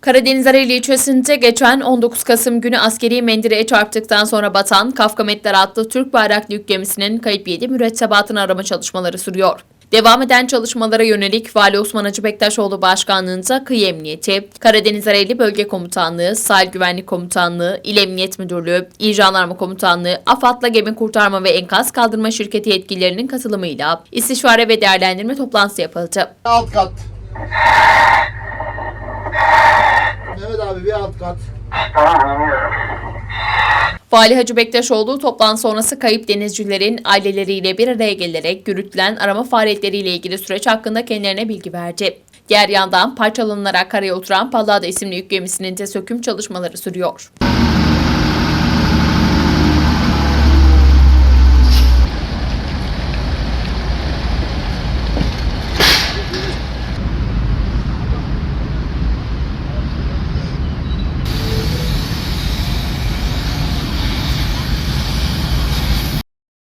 Karadeniz Araylı ilçesinde geçen 19 Kasım günü askeri mendireye çarptıktan sonra batan Kafkametler adlı Türk bayraklı yük gemisinin kayıp 7 mürettebatını arama çalışmaları sürüyor. Devam eden çalışmalara yönelik Vali Osman Hacı Bektaşoğlu Başkanlığı'nda Kıyı Emniyeti, Karadeniz Araylı Bölge Komutanlığı, Sahil Güvenlik Komutanlığı, İl Emniyet Müdürlüğü, İl Jandarma Komutanlığı, AFAD'la Gemi Kurtarma ve Enkaz Kaldırma Şirketi yetkililerinin katılımıyla istişare ve değerlendirme toplantısı yapıldı. Alt kat. Abi bir alt kat. Vali Hacı Bektaşoğlu toplantı sonrası kayıp denizcilerin aileleriyle bir araya gelerek yürütülen arama faaliyetleriyle ilgili süreç hakkında kendilerine bilgi verdi. Diğer yandan parçalanarak karaya oturan Pallada isimli yük gemisinin de söküm çalışmaları sürüyor.